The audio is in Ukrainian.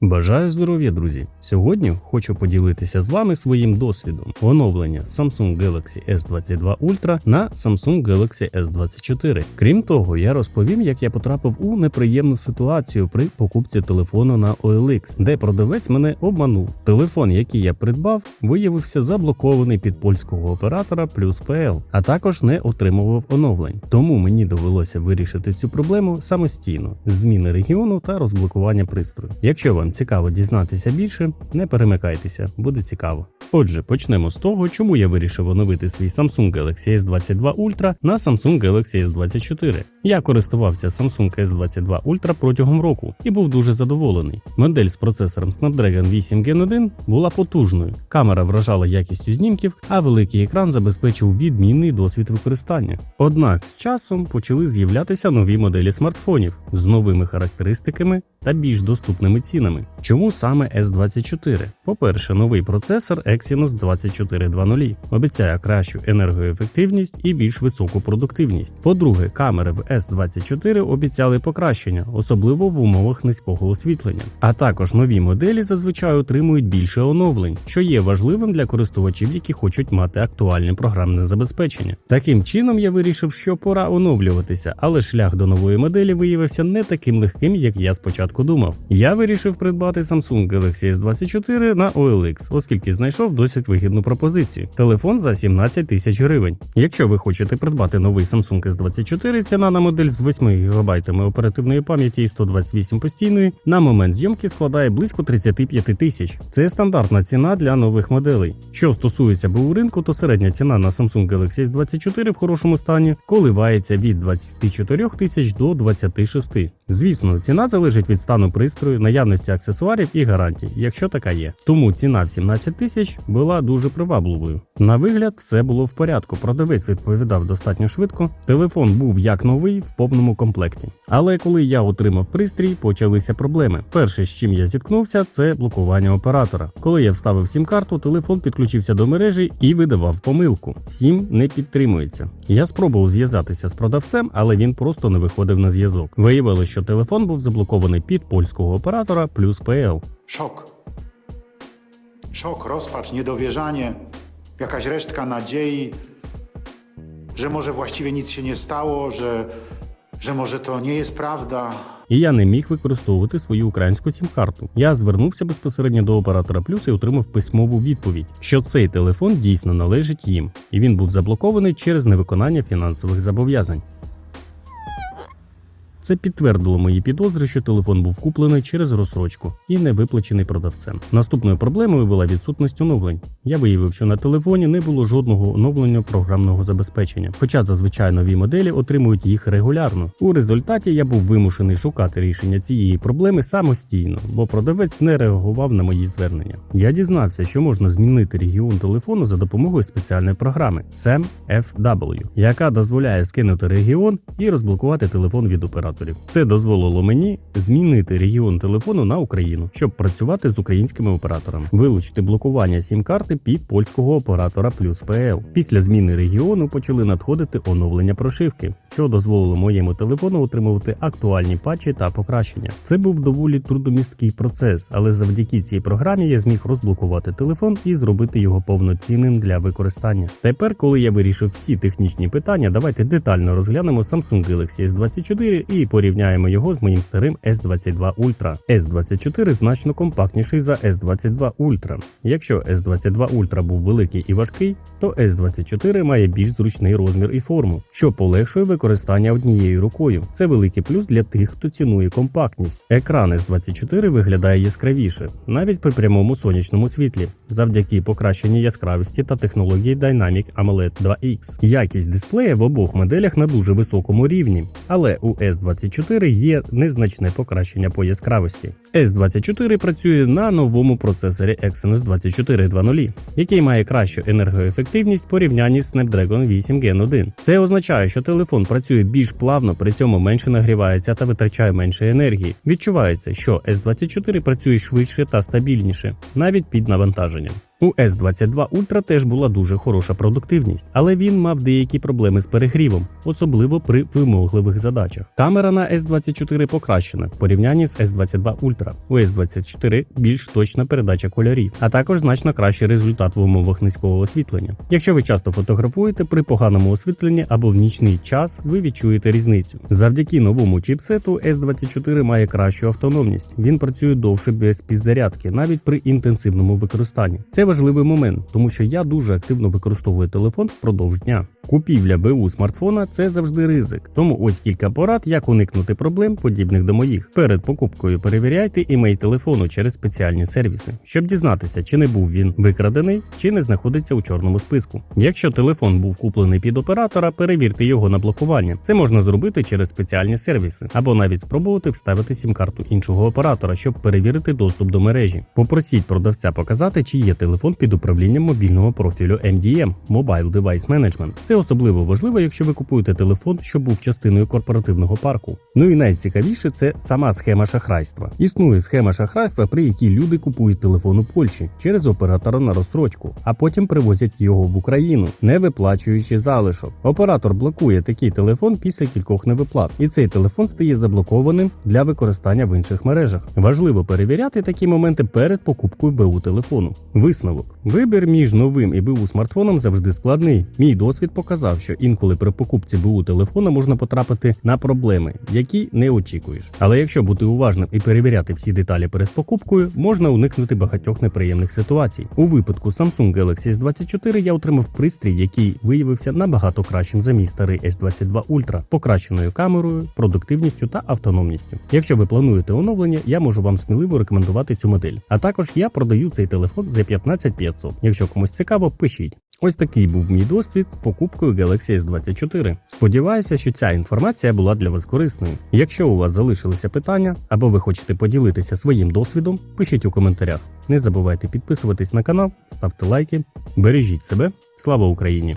Бажаю здоров'я, друзі! Сьогодні хочу поділитися з вами своїм досвідом оновлення Samsung Galaxy S22 Ultra на Samsung Galaxy S24. Крім того, я розповім, як я потрапив у неприємну ситуацію при покупці телефону на OLX, де продавець мене обманув. Телефон, який я придбав, виявився заблокований під польського оператора плюс PL, а також не отримував оновлень. Тому мені довелося вирішити цю проблему самостійно: зміни регіону та розблокування пристрою. Якщо вам цікаво дізнатися більше, не перемикайтеся, буде цікаво. Отже, почнемо з того, чому я вирішив оновити свій Samsung Galaxy S22 Ultra на Samsung Galaxy S24. Я користувався Samsung S22 Ultra протягом року і був дуже задоволений. Модель з процесором Snapdragon 8 Gen 1 була потужною. Камера вражала якістю знімків, а великий екран забезпечив відмінний досвід використання. Однак з часом почали з'являтися нові моделі смартфонів з новими характеристиками та більш доступними цінами. Чому саме S24? По-перше, новий процесор Exynos 2420 обіцяє кращу енергоефективність і більш високу продуктивність. По-друге, камери в S24 обіцяли покращення, особливо в умовах низького освітлення. А також нові моделі зазвичай отримують більше оновлень, що є важливим для користувачів, які хочуть мати актуальне програмне забезпечення. Таким чином я вирішив, що пора оновлюватися, але шлях до нової моделі виявився не таким легким, як я спочатку думав. Я вирішив придбати Samsung Galaxy S24 на OLX, оскільки знайшов досить вигідну пропозицію. Телефон за 17 тисяч гривень. Якщо ви хочете придбати новий Samsung S24, ціна на модель з 8 ГБ оперативної пам'яті і 128 постійної на момент зйомки складає близько 35 тисяч. Це стандартна ціна для нових моделей. Що стосується БУ ринку, то середня ціна на Samsung Galaxy S24 в хорошому стані коливається від 24 тисяч до 26. Звісно, ціна залежить від стану пристрою, наявності аксесуарів і гарантій, якщо така є. Тому ціна в 17 тисяч була дуже привабливою. На вигляд, все було в порядку. Продавець відповідав достатньо швидко. Телефон був як новий в повному комплекті. Але коли я отримав пристрій, почалися проблеми. Перше, з чим я зіткнувся, це блокування оператора. Коли я вставив сім-карту, телефон підключився до мережі і видавав помилку. Сім не підтримується. Я спробував зв'язатися з продавцем, але він просто не виходив на зв'язок. Виявилося, що телефон був заблокований під польського оператора плюс PL. Szok. Szok, rozpacz, niedowierzanie, jakaś resztka nadziei, że może właściwie nic się nie stało, że, że może to nie jest prawda. І я не міг використовувати свою українську сім-карту. Я звернувся безпосередньо до оператора Плюс і отримав письмову відповідь, що цей телефон дійсно належить їм, і він був заблокований через невиконання фінансових зобов'язань. Це підтвердило мої підозри, що телефон був куплений через розсрочку і не виплачений продавцем. Наступною проблемою була відсутність оновлень. Я виявив, що на телефоні не було жодного оновлення програмного забезпечення, хоча зазвичай нові моделі отримують їх регулярно. У результаті я був вимушений шукати рішення цієї проблеми самостійно, бо продавець не реагував на мої звернення. Я дізнався, що можна змінити регіон телефону за допомогою спеціальної програми SAM FW, яка дозволяє скинути регіон і розблокувати телефон від оператора операторів. Це дозволило мені змінити регіон телефону на Україну, щоб працювати з українськими операторами, вилучити блокування сім-карти під польського оператора плюс ПЛ. Після зміни регіону почали надходити оновлення прошивки, що дозволило моєму телефону отримувати актуальні патчі та покращення. Це був доволі трудомісткий процес, але завдяки цій програмі я зміг розблокувати телефон і зробити його повноцінним для використання. Тепер, коли я вирішив всі технічні питання, давайте детально розглянемо Samsung Galaxy S24 і порівняємо його з моїм старим S22 Ultra. S24 значно компактніший за S22 Ultra. Якщо S22 Ultra був великий і важкий, то S24 має більш зручний розмір і форму, що полегшує використання однією рукою. Це великий плюс для тих, хто цінує компактність. Екран S24 виглядає яскравіше, навіть при прямому сонячному світлі, завдяки покращеній яскравості та технології Dynamic AMOLED 2X. Якість дисплея в обох моделях на дуже високому рівні, але у S24 є незначне покращення по яскравості. S24 працює на новому процесорі Exynos 2420, який має кращу енергоефективність в порівнянні з Snapdragon 8 Gen 1. Це означає, що телефон працює більш плавно, при цьому менше нагрівається та витрачає менше енергії. Відчувається, що S24 працює швидше та стабільніше, навіть під навантаженням. У S22 Ultra теж була дуже хороша продуктивність, але він мав деякі проблеми з перегрівом, особливо при вимогливих задачах. Камера на S24 покращена в порівнянні з S22 Ultra. У S24 більш точна передача кольорів, а також значно кращий результат в умовах низького освітлення. Якщо ви часто фотографуєте при поганому освітленні або в нічний час, ви відчуєте різницю. Завдяки новому чіпсету S24 має кращу автономність. Він працює довше без підзарядки, навіть при інтенсивному використанні. Це важливий момент, тому що я дуже активно використовую телефон впродовж дня. Купівля БУ смартфона це завжди ризик. Тому ось кілька порад, як уникнути проблем, подібних до моїх. Перед покупкою перевіряйте імей телефону через спеціальні сервіси, щоб дізнатися, чи не був він викрадений, чи не знаходиться у чорному списку. Якщо телефон був куплений під оператора, перевірте його на блокування. Це можна зробити через спеціальні сервіси, або навіть спробувати вставити сім-карту іншого оператора, щоб перевірити доступ до мережі. Попросіть продавця показати, чи є телефон під управлінням мобільного профілю MDM – Mobile Device Management. Це особливо важливо, якщо ви купуєте телефон, що був частиною корпоративного парку. Ну і найцікавіше це сама схема шахрайства. Існує схема шахрайства, при якій люди купують телефон у Польщі через оператора на розстрочку, а потім привозять його в Україну, не виплачуючи залишок. Оператор блокує такий телефон після кількох невиплат, і цей телефон стає заблокованим для використання в інших мережах. Важливо перевіряти такі моменти перед покупкою БУ телефону. Висновок: вибір між новим і БУ смартфоном завжди складний. Мій досвід показав, що інколи при покупці БУ телефона можна потрапити на проблеми, які не очікуєш. Але якщо бути уважним і перевіряти всі деталі перед покупкою, можна уникнути багатьох неприємних ситуацій. У випадку Samsung Galaxy S24 я отримав пристрій, який виявився набагато кращим за мій старий S22 Ultra, покращеною камерою, продуктивністю та автономністю. Якщо ви плануєте оновлення, я можу вам сміливо рекомендувати цю модель. А також я продаю цей телефон за 15500. Якщо комусь цікаво, пишіть. Ось такий був мій досвід з покупкою Galaxy S24. Сподіваюся, що ця інформація була для вас корисною. Якщо у вас залишилися питання або ви хочете поділитися своїм досвідом, пишіть у коментарях. Не забувайте підписуватись на канал, ставте лайки, бережіть себе. Слава Україні!